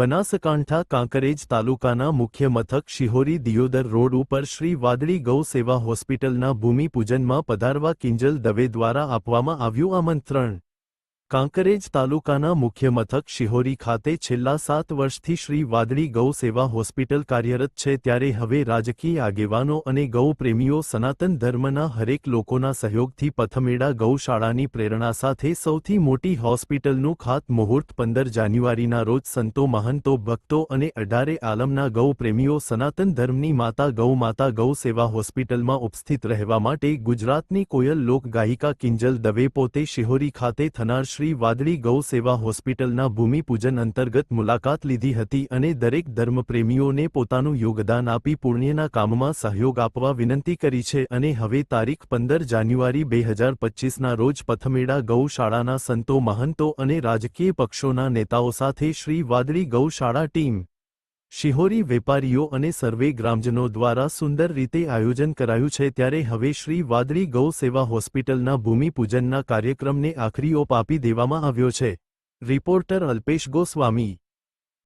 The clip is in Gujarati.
બનાસકાંઠા કાંકરેજ તાલુકાના મુખ્ય મથક શિહોરી દિયોદર રોડ ઉપર શ્રી વાદળી ગૌ સેવા હોસ્પિટલના ભૂમિપૂજનમાં પધારવા કિંજલ દવે દ્વારા આપવામાં આવ્યું આમંત્રણ. કાંકરેજ તાલુકાના મુખ્ય મથક શિહોરી ખાતે છેલ્લા સાત વર્ષથી શ્રી વાદળી ગૌ સેવા હોસ્પિટલ કાર્યરત છે ત્યારે હવે રાજકીય આગેવાનો અને ગૌ પ્રેમીઓ સનાતન ધર્મના હરેક લોકોના સહયોગથી પથમેડા ગૌશાળાની પ્રેરણા સાથે સૌથી મોટી હોસ્પિટલનું ખાતમુહૂર્ત પંદર જાન્યુઆરીના રોજ સંતો મહંતો ભક્તો અને અઢારે આલમના ગૌ પ્રેમીઓ સનાતન ધર્મની માતા ગૌ માતા ગૌ સેવા હોસ્પિટલમાં ઉપસ્થિત રહેવા માટે ગુજરાતની કોયલ લોકગાયિકા કિંજલ દવે પોતે શિહોરી ખાતે થનાર શ્રી વાદળી ગૌ સેવા હોસ્પિટલના ભૂમિપૂજન અંતર્ગત મુલાકાત લીધી હતી અને દરેક ધર્મપ્રેમીઓને પોતાનું યોગદાન આપી પુણ્યના કામમાં સહયોગ આપવા વિનંતી કરી છે અને હવે તારીખ પંદર જાન્યુઆરી બે હજાર પચ્ચીસના રોજ પથમેડા ગૌશાળાના સંતો મહંતો અને રાજકીય પક્ષોના નેતાઓ સાથે શ્રી વાદળી ગૌશાળા ટીમ શિહોરી વેપારીઓ અને સર્વે ગ્રામજનો દ્વારા સુંદર રીતે આયોજન કરાયું છે ત્યારે હવે શ્રી વાદળી ગૌ સેવા હોસ્પિટલના ભૂમિપૂજનના કાર્યક્રમને આખરી ઓપ આપી દેવામાં આવ્યો છે. રિપોર્ટર અલ્પેશ ગોસ્વામી